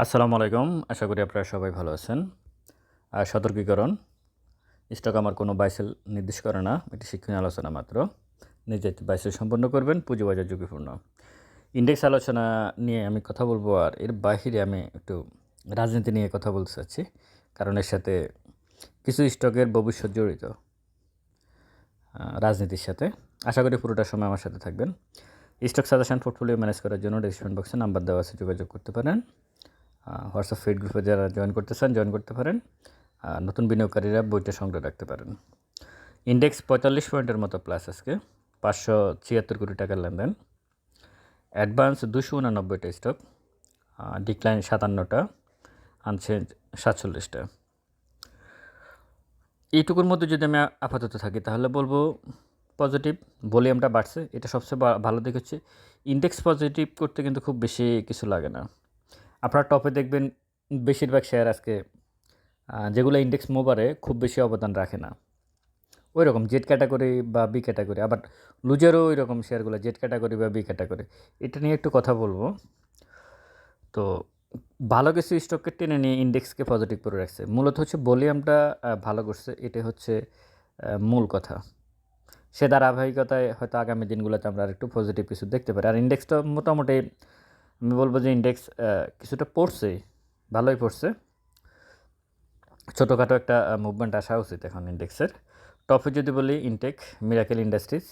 আসসালামু আলাইকুম। আশা করি আপনারা সবাই ভালো আছেন। আর সতর্কীকরণ। স্টক আমার কোনো বাইসেল নির্দেশ করে না। এটি শিক্ষণীয় আলোচনা মাত্র। নিজের বাইসেল সম্পন্ন করবেন, পুঁজিবাজার ঝুঁকিপূর্ণ। ইন্ডেক্স আলোচনা নিয়ে আমি কথা বলব, আর এর বাহিরে আমি একটু রাজনীতি নিয়ে কথা বলতে চাচ্ছি। কারণ এর সাথে কিছু স্টকের ভবিষ্যৎ জড়িত রাজনীতির সাথে। আশা করি পুরোটা সময় আমার সাথে থাকবেন। স্টক সাজেশন পোর্টফোলিও ম্যানেজ করার জন্য ডিসক্রিপশন বক্সে নাম্বার দেওয়া আছে, যোগাযোগ করতে পারেন। হোয়াটসঅ্যাপ ফিড গ্রুপে যারা জয়েন করতে চান জয়েন করতে পারেন। নতুন বিনিয়োগকারীরা বইটা সংগ্রহ রাখতে পারেন। ইন্ডেক্স পঁয়তাল্লিশ পয়েন্টের মতো প্লাস আজকে। পাঁচশো ছিয়াত্তর কোটি টাকার লেনদেন। অ্যাডভান্স দুশো উনানব্বইটা স্টক ডিক্লাইন সাতান্নটা। আনচেঞ্জ সাতচল্লিশটা। এইটুকুর মধ্যে যদি আমি আপাতত থাকি, তাহলে বলব পজিটিভ ভলিউমটা বাড়ছে। এটা সবচেয়ে ভালো দিক হচ্ছে ইন্ডেক্স পজিটিভ করতে কিন্তু খুব বেশি কিছু লাগে না। আপনার টপে দেখবেন বেশিরভাগ শেয়ার আজকে যেগুলো ইন্ডেক্স মোবারে খুব বেশি অবদান রাখে না। ওই রকম জেড ক্যাটাগরি বা বি ক্যাটাগরি আবার লুজারও ওই রকম শেয়ারগুলো জেড ক্যাটাগরি বা বি ক্যাটাগরি এটা নিয়ে একটু কথা বলব। তো ভালো কিছু স্টককে টেনে নিয়ে ইন্ডেক্সকে পজিটিভ করে রাখছে। মূলত হচ্ছে ভলিউমটা ভালো করছে এটা হচ্ছে মূল কথা। সে ধারাবাহিকতায় হয়তো আগামী দিনগুলোতে আমরা আর একটু পজিটিভ কিছু দেখতে পারি। আর ইন্ডেক্সটা মোটামুটি আমি বলব যে ইন্ডেক্স কিছুটা পড়ছে, ভালোই পড়ছে। ছোটোখাটো একটা মুভমেন্ট আসা উচিত এখন ইন্ডেক্সের টপে যদি বলি ইনটেক মিরাকেল ইন্ডাস্ট্রিজ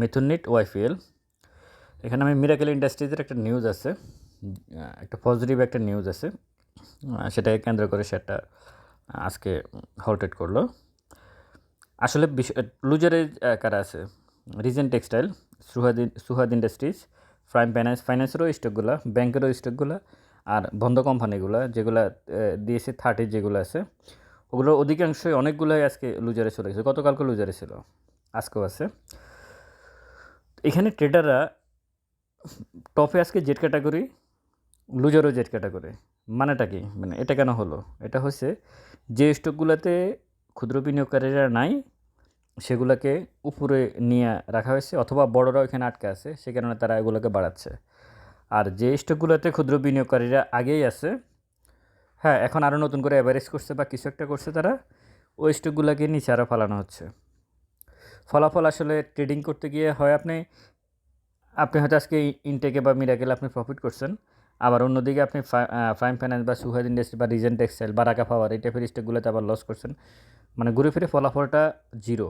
মিথুনিট ওয়াইপিএল এখানে আমি মিরাকেল ইন্ডাস্ট্রিজের একটা নিউজ আছে একটা পজিটিভ একটা নিউজ আছে সেটাকে কেন্দ্র করে সেটা আজকে হলটেড করল। আসলে লুজারে কারা আছে? Regent Textile Suhad Suhad Industries Prime Finance ফাইন্যান্সেরও স্টকগুলো ব্যাংকেরও স্টকগুলো আর বন্ধ কোম্পানিগুলো যেগুলো দিয়েছে থার্টি যেগুলো আছে, ওগুলো অধিকাংশই অনেকগুলোই আজকে লুজারে চলে গেছে। গতকালকে লুজারে ছিল, আজকেও আছে। এখানে ট্রেডাররা টপে আজকে জেড ক্যাটাগরি লুজারও জেড ক্যাটাগরি মানেটা কি? মানে এটা কেন হলো? এটা হচ্ছে যে স্টকগুলোতে ক্ষুদ্র বিনিয়োগকারীরা নাই সেগুলোকে উপরে নিয়ে রাখা হয়েছে অথবা বড়রা ওইখানে আটকে আছে, সে কারণে তারা এগুলোকে বাড়াচ্ছে। আর যে স্টকগুলোতে ক্ষুদ্র বিনিয়োগকারীরা আগেই আছে হ্যাঁ এখন আরও নতুন করে অ্যাভারেজ করছে বা কিছু একটা করছে তারা, ওই স্টকগুলোকে নিচে আরও ফালানো হচ্ছে। ফলাফল আসলে ট্রেডিং করতে গিয়ে হয় আপনি আপনি হয়তো আজকে ইনটেকে বা মিরাকেল আপনি প্রফিট করছেন আবার অন্যদিকে আপনি প্রাইম ফাইন্যান্স বা সুহাদ ইন্ডাস্ট্রি বা রিজেন্ট টেক্সটাইল বা রাকা পাওয়ার এই টাইপের স্টকগুলোতে আবার লস করছেন। মানে ঘুরে ফিরে ফলাফলটা জিরো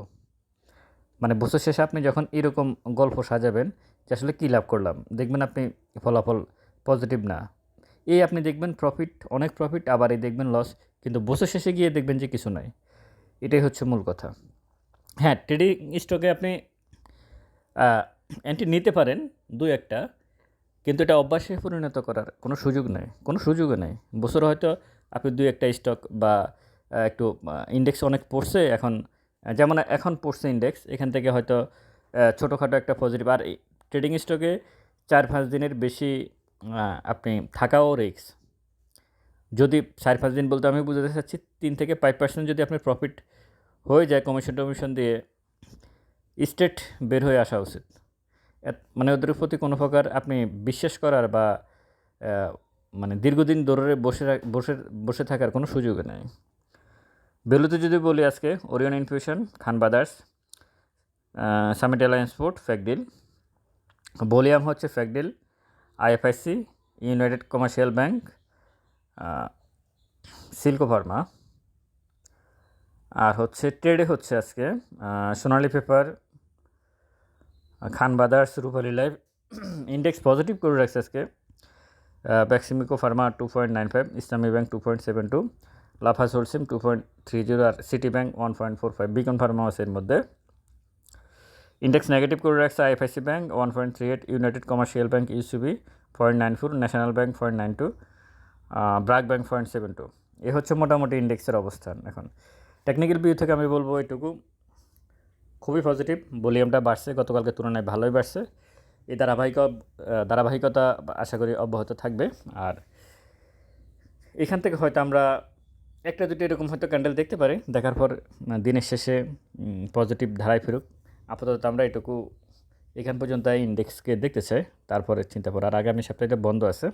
মানে বছর শেষে আপনি যখন এরকম গল্প সাজাবেন যে আসলে কী লাভ করলাম, দেখবেন আপনি ফলাফল পজিটিভ না। এই আপনি দেখবেন প্রফিট অনেক প্রফিট আবার এই দেখবেন লস কিন্তু বছর শেষে গিয়ে দেখবেন যে কিছু নাই। এটাই হচ্ছে মূল কথা। হ্যাঁ ট্রেডিং স্টকে আপনি অ্যান্টি নিতে পারেন, দু একটা। কিন্তু এটা অভ্যাসে পরিণত করার কোনো সুযোগ নেই, কোনো সুযোগও নেই। বছর হয়তো আপনি দুই একটা স্টক বা একটু ইন্ডেক্স অনেক পড়ছে, এখন, যেমন এখন পড়ছে ইন্ডেক্স এখান থেকে হয়তো ছোটোখাটো একটা পজিটিভ আর ট্রেডিং স্টকে চার পাঁচ দিনের বেশি আপনি থাকাও রিক্স যদি চার পাঁচ দিন বলতে আমি বুঝাতে চাচ্ছি, তিন থেকে ফাইভ পার্সেন্ট যদি আপনার প্রফিট হয়ে যায় কমিশন টমিশন দিয়ে স্টেট বের হয়ে আসা উচিত। মানে ওদের প্রতি কোনো প্রকার আপনি বিশ্বাস করার বা মানে দীর্ঘদিন ধরে বসে বসে বসে থাকার কোনো সুযোগ নেই। বেলুতে যদি বলি আজকে Orion Infusion Khan Brothers Summit Alliance Food ফ্যাকডিল বলিয়াম হচ্ছে ফ্যাকডিল IFIC United Commercial Bank Silco Pharma আর হচ্ছে ট্রেডে হচ্ছে আজকে Sonali Paper Khan Brothers Rupali Life index positive করে রাখছে আজকে। Beximco Pharma two point nine five Islami Bank two point seven two Lafarge Holcim two point three zero আর City Bank one point four five Beacon Pharma আছে এর মধ্যে। Index negative করে রাখছে IFIC Bank one point three eight United Commercial Bank UCB point nine four National Bank point nine two BRAC Bank point seven two এ হচ্ছে মোটামুটি ইন্ডেক্সের অবস্থান এখন। Technical view থেকে আমি বলব এটুকু। খুবই পজিটিভ ভলিউমটা বাড়ছে, গতকালকে তুলনায় ভালোই বাড়ছে। এই ধারাবাহিক ধারাবাহিকতা আশা করি অব্যাহত থাকবে। আর এখান থেকে হয়তো আমরা একটা দুটো এরকম হয়তো ক্যান্ডেল দেখতে পারি। দেখার পর দিনের শেষে পজিটিভ ধারায় ফিরুক। আপাতত আমরা এটুকু এখান পর্যন্ত ইন্ডেক্সকে দেখতে চাই। তারপরে চিন্তা করার আর আগামী সপ্তাহে বন্ধ আছে।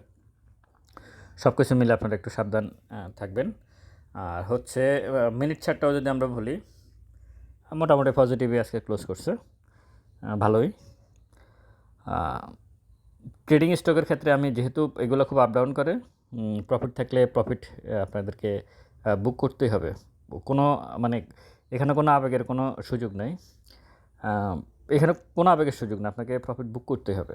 সব কিছু মিলে আপনারা একটু সাবধান থাকবেন। আর হচ্ছে মিনিট ছাড়টাও যদি আমরা বলি মোটামুটি পজিটিভই আজকে ক্লোজ করছে। ভালোই। ট্রেডিং স্টকের ক্ষেত্রে আমি যেহেতু এগুলো খুব আপ ডাউন করে প্রফিট থাকলে প্রফিট আপনাদেরকে বুক করতেই হবে। কোনো মানে এখানে কোনো আবেগের কোনো সুযোগ নেই। এখানে কোনো আবেগের সুযোগ না, আপনাকে প্রফিট বুক করতেই হবে।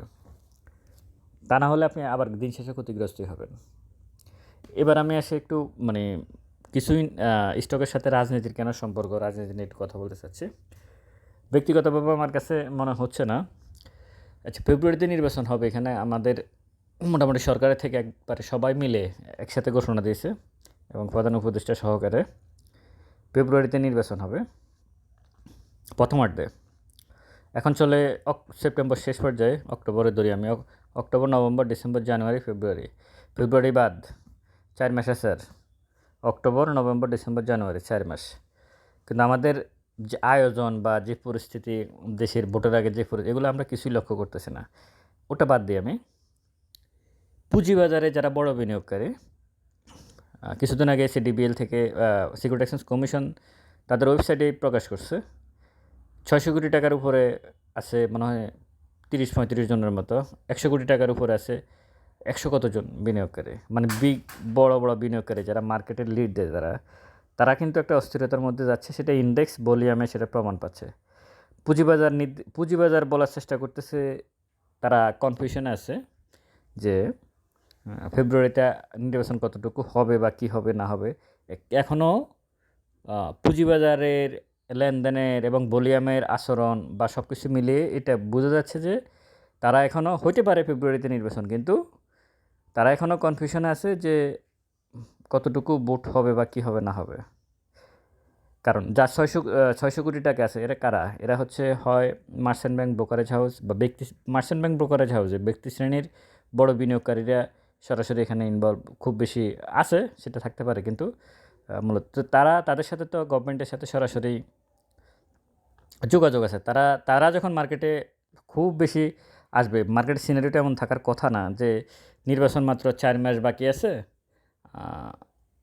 তা না হলে আপনি আবার দিন শেষে ক্ষতিগ্রস্তই হবেন। এবার আমি আসে একটু মানে কিছুই স্টকের সাথে রাজনীতির কেন সম্পর্ক, রাজনীতি নিয়ে একটু কথা বলতে চাচ্ছি। ব্যক্তিগতভাবে আমার কাছে মনে হচ্ছে না। আচ্ছা ফেব্রুয়ারিতে নির্বাচন হবে এখানে, আমাদের মোটামুটি সরকারের থেকে একবারে সবাই মিলে একসাথে ঘোষণা দিয়েছে এবং প্রধান উপদেষ্টা সহকারে ফেব্রুয়ারিতে নির্বাচন হবে প্রথমার্ধে এখন চলে সেপ্টেম্বর শেষ পর্যায়ে অক্টোবরে ধরি আমি অক- October, November, December, January, February. February বাদ, চার মাস sir October, November, December, January, চার মাস। কিন্তু আমাদের যে আয়োজন বা যে পরিস্থিতি দেশের ভোটের আগে যে পরিস্থিতি এগুলো আমরা কিছুই লক্ষ্য করতেছি না। ওটা বাদ দিই আমি। পুঁজিবাজারে যারা বড় বিনিয়োগকারী কিছুদিন আগে সিডিবিএল থেকে সিকিউরিটি এক্সচেঞ্জ কমিশন তাদের ওয়েবসাইটে প্রকাশ করছে। ছয়শো কোটি টাকার উপরে আছে মনে হয় তিরিশ পঁয়ত্রিশ জনের মতো। একশো কোটি টাকার উপরে আছে একশো কতজন বিনিয়োগকারী? মানে বিগ বড় বড় বিনিয়োগকারী যারা মার্কেটের লিড দেয় যারা তারা কিন্তু একটা অস্থিরতার মধ্যে যাচ্ছে, সেটা ইন্ডেক্স ভলিউমে সেটা প্রমাণ পাচ্ছে। পুঁজিবাজার পুঁজিবাজার বলার চেষ্টা করতেছে, তারা কনফিউশনে আছে যে ফেব্রুয়ারিতে নির্বাচন কতটুকু হবে বা কী হবে, না হবে। এখনও পুঁজিবাজারের লেনদেনের এবং ভলিউমের আচরণ বা সব কিছু মিলিয়ে এটা বোঝা যাচ্ছে যে, তারা এখনও হইতে পারে ফেব্রুয়ারিতে নির্বাচন, কিন্তু তারা এখনও কনফিউশনে আছে যে কতটুকু বুট হবে বা কী হবে না হবে। কারণ যার ছয়শো ছয়শো কোটি টাকা আছে, এরা কারা? এরা হচ্ছে হয় মার্চেন্ট ব্যাংক ব্রোকারেজ হাউস বা ব্যক্তি মার্চেন্ট ব্যাংক ব্রোকারেজ হাউসে ব্যক্তি শ্রেণির বড় বিনিয়োগকারীরা সরাসরি এখানে ইনভলভ খুব বেশি আছে, সেটা থাকতে পারে কিন্তু মূলত তারা, তাদের সাথে তো গভর্নমেন্টের সাথে সরাসরি যোগাযোগ আছে। তারা তারা যখন মার্কেটে খুব বেশি আসবে মার্কেট সিনারিটা এমন থাকার কথা না যে নির্বাচন মাত্র চার মাস বাকি আছে।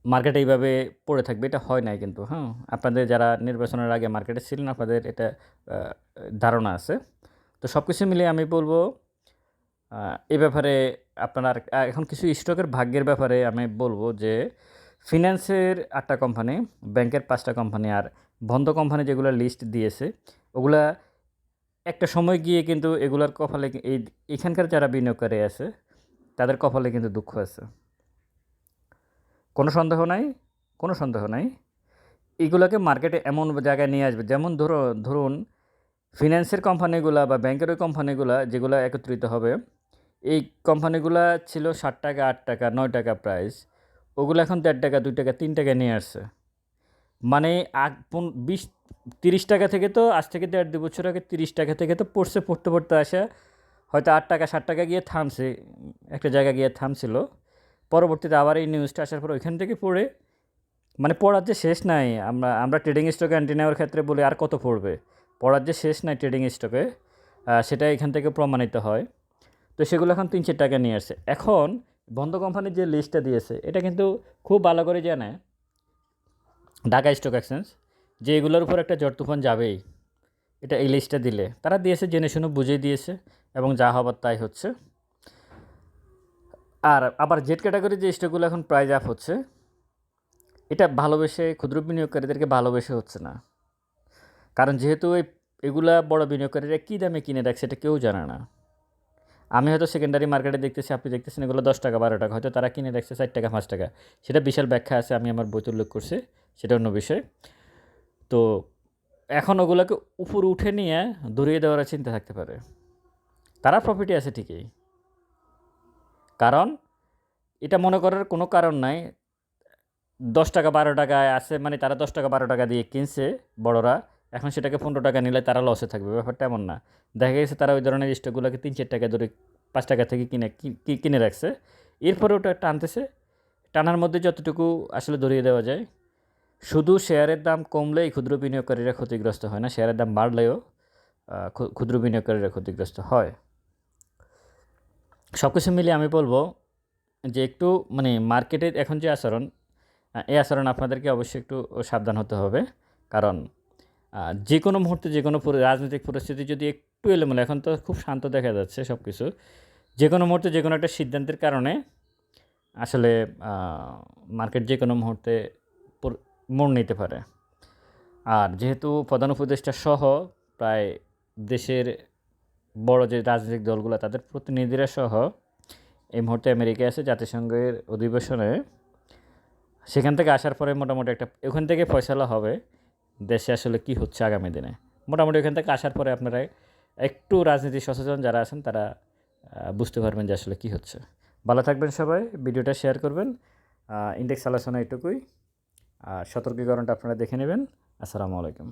মার্কেটে এইভাবে পড়ে থাকবে, এটা হয় নাই কিন্তু হ্যাঁ। আপনাদের যারা নির্বাচনের আগে মার্কেটে ছিলেন, আপনাদের এটা ধারণা আছে। তো সব কিছু মিলিয়ে আমি বলব এ ব্যাপারে আপনার এখন কিছু স্টকের ভাগ্যের ব্যাপারে আমি বলব যে ফিন্যান্সের আটটা কোম্পানি ব্যাংকের পাঁচটা কোম্পানি আর বন্ধ কোম্পানি যেগুলো লিস্ট দিয়েছে, ওগুলা একটা সময় গিয়ে কিন্তু এগুলার কপালে এই, এখানকার যারা বিনিয়োগকারী আছে তাদের কপালে কিন্তু দুঃখ আছে। কোনো সন্দেহ নাই, কোনো সন্দেহ নাই। এগুলোকে মার্কেটে এমন জায়গায় নিয়ে আসবে, যেমন ধরো, ধরুন ফিন্যান্সের কোম্পানিগুলা বা ব্যাংকের ওই কোম্পানিগুলা যেগুলো একত্রিত হবে, এই কোম্পানিগুলা ছিল ষাট টাকা, আট টাকা, নয় টাকা প্রাইস ওগুলো এখন দেড় টাকা, দুই টাকা, তিন টাকা নিয়ে আসছে। মানে আগ বিশ, তিরিশ টাকা থেকে তো আজ থেকে দেড় দু বছর আগে তিরিশ টাকা থেকে তো পড়ছে, পড়তে পড়তে আসে। হয়তো আট টাকা ষাট টাকা গিয়ে থামছে, একটা জায়গা গিয়ে থামছিল। পরবর্তীতে আবার এই নিউজটা আসার পর ওইখান থেকে পড়ে মানে পড়ার যে শেষ নাই, আমরা আমরা ট্রেডিং স্টকে অ্যান্টি নেওয়ার ক্ষেত্রে বলি আর কত পড়বে? পড়ার যে শেষ নাই ট্রেডিং স্টকে সেটা এখান থেকে প্রমাণিত হয়। তো সেগুলো এখন তিন চার টাকা নিয়ে আসছে। এখন বন্ধ কোম্পানির যে লিস্টটা দিয়েছে, এটা কিন্তু খুব ভালো করে জানে ঢাকা স্টক এক্সচেঞ্জ যে এগুলোর উপর একটা ঝড় তুফান যাবেই। এটা এই লিস্টটা দিলে। তারা দিয়েছে, জেনে শুনে বুঝিয়ে দিয়েছে এবং যা হবার তাই হচ্ছে। আর আবার জেড ক্যাটাগরি যে স্টকগুলো এখন প্রাইজ আপ হচ্ছে, এটা ভালোবেসে, ক্ষুদ্র বিনিয়োগকারীদেরকে ভালোবেসে হচ্ছে না। কারণ যেহেতু এই, এগুলা বড় বিনিয়োগকারীরা কী দামে কিনে রাখছে এটা কেউ জানে না। আমি হয়তো সেকেন্ডারি মার্কেটে দেখতেছি, আপনি দেখতেছেন এগুলো দশ টাকা, বারো টাকা, হয়তো তারা কিনে রাখছে ষাট টাকা, পাঁচ টাকা। সেটা বিশাল ব্যাখ্যা আছে, আমি আমার বইতে উল্লেখ করছি, সেটা অন্য বিষয়। তো এখন ওগুলোকে উপরে উঠে নিয়ে দূরিয়ে দেওয়ার চিন্তা থাকতে পারে। তারা প্রফিটে আছে ঠিকই। কারণ এটা মনে করার কোনো কারণ নাই। দশ টাকা, বারো টাকায় আছে মানে তারা দশ টাকা, বারো টাকা দিয়ে কিনছে বড়রা। এখন সেটাকে পনেরো টাকা নিলে তারা লসে থাকবে, ব্যাপারটা এমন না। দেখা গেছে তারা ওই ধরনের স্টকগুলোকে তিন, চার টাকা ধরে পাঁচ টাকা থেকে কিনে কিনে রাখছে। এরপরে ওটা টানতেছে। টানার মধ্যে যতটুকু আসলে ধরিয়ে দেওয়া যায়। শুধু শেয়ারের দাম কমলেই ক্ষুদ্র বিনিয়োগকারীরা ক্ষতিগ্রস্ত হয় না, শেয়ারের দাম বাড়লেও ক্ষুদ্র বিনিয়োগকারীরা ক্ষতিগ্রস্ত হয়। সব কিছু মিলিয়ে আমি বলব যে একটু মানে মার্কেটের এখন যে আচরণ এই আচরণ আপনাদেরকে অবশ্যই একটু সাবধান হতে হবে। কারণ যে কোনো মুহূর্তে যে কোনো রাজনৈতিক পরিস্থিতি যদি একটু এলোমেলো, এখন তো খুব শান্ত দেখা যাচ্ছে সব কিছু যে কোনো মুহূর্তে যে কোনো একটা সিদ্ধান্তের কারণে আসলে মার্কেট যে কোনো মুহূর্তে মোড় নিতে পারে। আর যেহেতু প্রধান উপদেষ্টা সহ প্রায় দেশের বড় যে রাজনৈতিক দলগুলো, তাদের প্রতিনিধিরা সহ এই মুহূর্তে আমেরিকায় আছে, জাতিসংঘের অধিবেশনে। সেখান থেকে আসার পরে মোটামুটি একটা, ওখান থেকে ফয়সালা হবে, দেশে আসলে কি হচ্ছে আগামী দিনে। মোটামুটি ওখান থেকে আসার পরে আপনারা একটু রাজনীতি সচেতন যারা আছেন, তারা বুঝতে পারবেন যে আসলে কি হচ্ছে। ভালো থাকবেন সবাই, ভিডিওটা শেয়ার করবেন। ইন্ডেক্স আলোচনা এটুকুই। আর সতর্কীকরণটা আপনারা দেখে নেবেন। আসসালামু আলাইকুম।